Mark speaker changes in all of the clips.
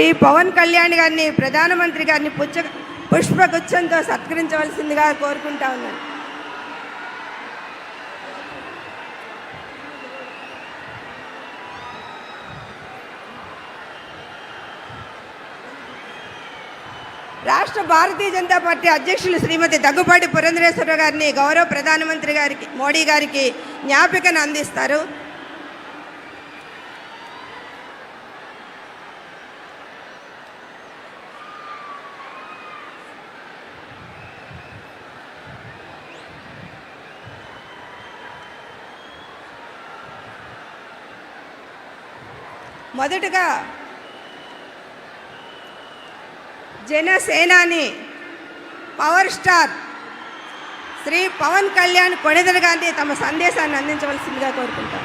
Speaker 1: శ్రీ పవన్ కళ్యాణ్ గారిని ప్రధానమంత్రి గారిని పుచ్చ పుష్పగుచ్చంతో సత్కరించవలసిందిగా కోరుకుంటా ఉన్నాను. రాష్ట్ర భారతీయ జనతా పార్టీ అధ్యక్షులు శ్రీమతి దగ్గుపాటి పురంధరేశ్వర గారిని గౌరవ ప్రధానమంత్రి గారికి మోడీ గారికి జ్ఞాపికను అందిస్తారు. మొదటగా జనసేనాని పవర్ స్టార్ శ్రీ పవన్ కళ్యాణ్ కొణిదల గాంధీ తమ సందేశాన్ని అందించవలసిందిగా కోరుకుంటాం.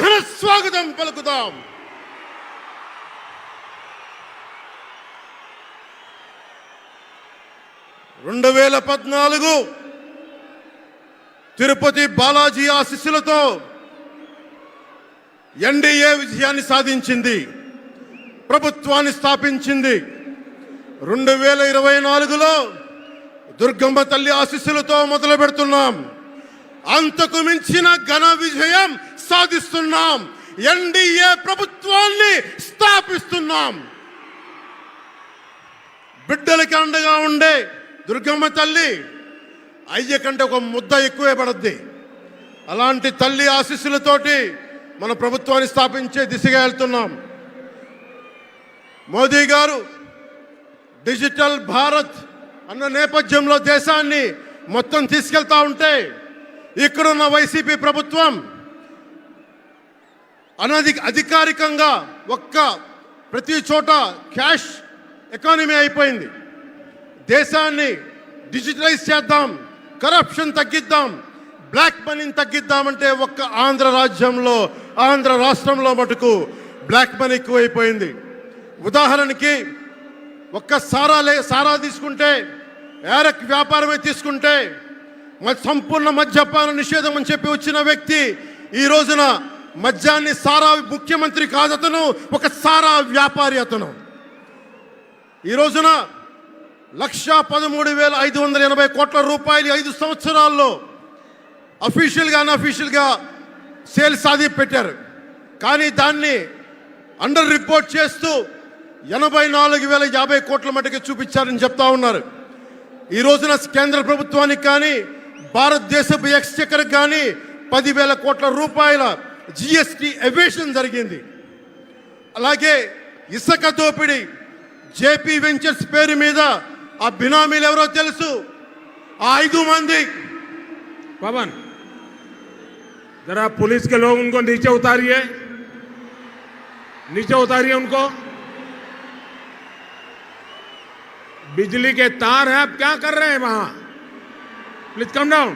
Speaker 2: ఘన స్వాగతం పలుకుదాం. రెండు వేల పద్నాలుగు తిరుపతి బాలాజీ ఆశీస్సులతో ఎన్డీఏ విజయాన్ని సాధించింది ప్రభుత్వాన్ని స్థాపించింది. రెండు వేల ఇరవై నాలుగులో దుర్గమ్మ తల్లి ఆశీస్సులతో మొదలు పెడుతున్నాం అంతకు మించిన ఘన విజయం సాధిస్తున్నాం ఎన్డీఏ ప్రభుత్వాన్ని స్థాపిస్తున్నాం. బిడ్డలకి అండగా ఉండే దుర్గమ్మ తల్లి అయ్య కంటే ఒక ముద్ద ఎక్కువే పడద్ది. అలాంటి తల్లి ఆశీస్సులతోటి మన ప్రభుత్వాన్ని స్థాపించే దిశగా వెళ్తున్నాం. మోదీ గారు డిజిటల్ భారత్ అన్న నేపథ్యంలో దేశాన్ని మొత్తం తీసుకెళ్తా ఉంటే ఇక్కడున్న వైసీపీ ప్రభుత్వం అనధిక అధికారికంగా ఒక్క ప్రతి చోట క్యాష్ ఎకానమీ అయిపోయింది. దేశాన్ని డిజిటలైజ్ చేద్దాం కరప్షన్ తగ్గిద్దాం బ్లాక్ మనీని తగ్గిద్దామంటే ఒక్క ఆంధ్ర రాజ్యంలో ఆంధ్ర రాష్ట్రంలో మటుకు బ్లాక్ మనీ ఎక్కువైపోయింది. ఉదాహరణకి ఒక్క సారా లే సారా తీసుకుంటే ఏరక్ వ్యాపారమే తీసుకుంటే సంపూర్ణ మద్యపాన నిషేధం అని చెప్పి వచ్చిన వ్యక్తి ఈ రోజున మద్యాన్ని సారా ముఖ్యమంత్రి కాదు అతను ఒక సారా వ్యాపారి అతను. ఈ రోజున లక్ష పదమూడు వేల ఐదు వందల ఎనభై కోట్ల రూపాయలు ఐదు సంవత్సరాల్లో అఫీషియల్గా అన్అఫీషియల్గా సేల్ సాధి పెట్టారు. కానీ దాన్ని అండర్ రిపోర్ట్ చేస్తూ ఎనభై నాలుగు వేల యాభై కోట్ల మటుకు చూపించారని చెప్తా ఉన్నారు. ఈ రోజున కేంద్ర ప్రభుత్వానికి కానీ భారతదేశపు ఎక్స్చెక్కర్కి కానీ పదివేల కోట్ల రూపాయల జిఎస్టి ఎవేషన్ జరిగింది అలాగే ఇసుక దోపిడీ జేపీ వెంచర్స్ పేరు మీద ఆ బినామీలు ఎవరో తెలుసు ఆ ఐదు మంది
Speaker 3: पवन जरा पुलिस के लोग उनको नीचे उतारिए नीचे उतारिए उनको बिजली के तार हैं आप क्या कर रहे हैं वहां प्लीज कम डाउन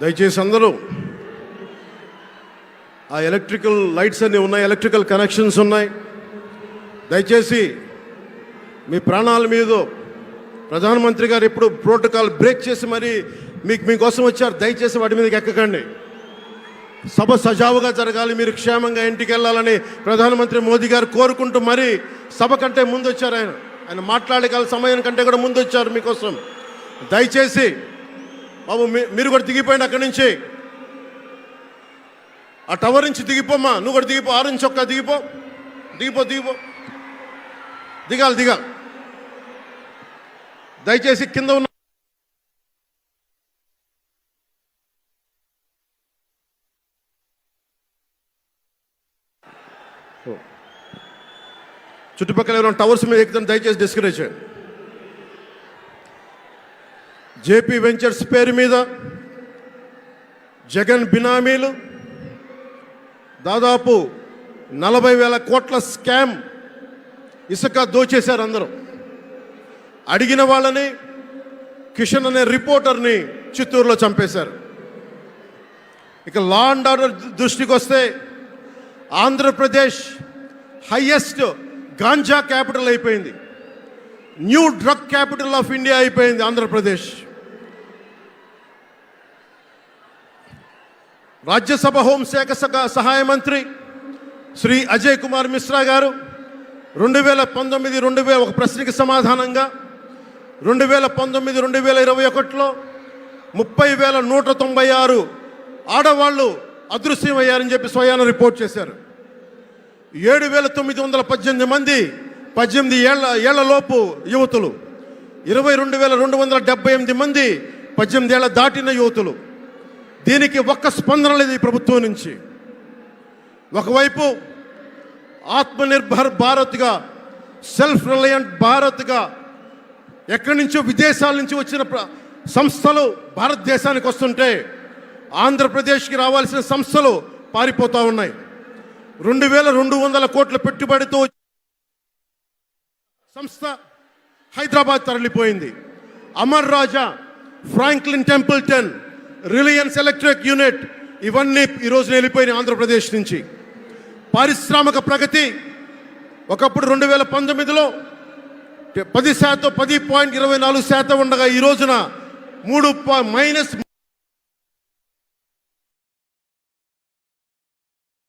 Speaker 2: దయచేసి అందరూ ఆ ఎలక్ట్రికల్ లైట్స్ అన్నీ ఉన్నాయి ఎలక్ట్రికల్ కనెక్షన్స్ ఉన్నాయి. దయచేసి మీ ప్రాణాల మీద ప్రధానమంత్రి గారు ఎప్పుడు ప్రోటోకాల్ బ్రేక్ చేసి మరి మీకు మీకోసం వచ్చారు దయచేసి వాటి మీదకి ఎక్కకండి. సభ సజావుగా జరగాలి మీరు క్షేమంగా ఇంటికి వెళ్ళాలని ప్రధానమంత్రి మోదీ గారు కోరుకుంటూ మరి సభ కంటే ముందు వచ్చారు ఆయన ఆయన మాట్లాడగల సమయం కంటే కూడా ముందు వచ్చారు మీకోసం. దయచేసి బాబు మీరు కూడా దిగిపోయింది అక్కడి నుంచి. ఆ టవర్ నుంచి దిగిపోమ్మా నువ్వు కూడా దిగిపో ఆరు నుంచి ఒక్క దిగిపో. దిగిపో దిగిపో. దిగాలి దిగాలి. దయచేసి కింద ఉన్న చుట్టుపక్కల ఎవరైనా టవర్స్ మీద ఎక్కుతాను దయచేసి డిస్కరేజ్ చేయండి. జేపీ వెంచర్స్ పేరు మీద జగన్ బినామీలు దాదాపు నలభై వేల కోట్ల స్కామ్ ఇసుక దోచేశారు అందరూ. అడిగిన వాళ్ళని కిషన్ అనే రిపోర్టర్ని చిత్తూరులో చంపేశారు. ఇక లా అండ్ ఆర్డర్ దృష్టికి వస్తే ఆంధ్రప్రదేశ్ హయ్యెస్ట్ గాంజా క్యాపిటల్ అయిపోయింది. New drug capital of India అయిపోయింది ఆంధ్రప్రదేశ్. రాజ్యసభ హోంశాఖ సహ- సహాయ మంత్రి శ్రీ అజయ్ కుమార్ మిశ్రా గారు రెండు వేల పంతొమ్మిది రెండు వేల ఒక ప్రశ్నకి సమాధానంగా రెండు వేల పంతొమ్మిది రెండు వేల ఇరవై ఒకటిలో ముప్పై వేల నూట తొంభై ఆరు ఆడవాళ్ళు అదృశ్యమయ్యారని చెప్పి స్వయాన రిపోర్ట్ చేశారు. ఏడు వేల తొమ్మిది వందల పద్దెనిమిది మంది పద్దెనిమిది ఏళ్ళ ఏళ్ళలోపు యువతులు. ఇరవై రెండు వేల రెండు వందల డెబ్బై ఎనిమిది మంది పద్దెనిమిది ఏళ్ళ దాటిన యువతులు. దీనికి ఒక్క స్పందన లేదు ఈ ప్రభుత్వం నుంచి. ఒకవైపు ఆత్మనిర్భర్ భారత్గా సెల్ఫ్ రిలయంట్ భారత్గా ఎక్కడి నుంచో విదేశాల నుంచి వచ్చిన ప్ర- సంస్థలు భారతదేశానికి వస్తుంటే ఆంధ్రప్రదేశ్కి రావాల్సిన సంస్థలు పారిపోతూ ఉన్నాయి. రెండు వేల రెండు వందల కోట్ల పెట్టుబడితో సంస్థ Hyderabad తరలిపోయింది. Amar Raja Franklin Templeton Reliance electric unit ఇవన్నీ ఈరోజు వెళ్ళిపోయినాయి ఆంధ్రప్రదేశ్ నుంచి. పారిశ్రామిక ప్రగతి ఒకప్పుడు రెండు వేల పంతొమ్మిదిలో పది శాతం పది పాయింట్ ఇరవై నాలుగు శాతం ఉండగా ఈ రోజున మూడు పా- మైనస్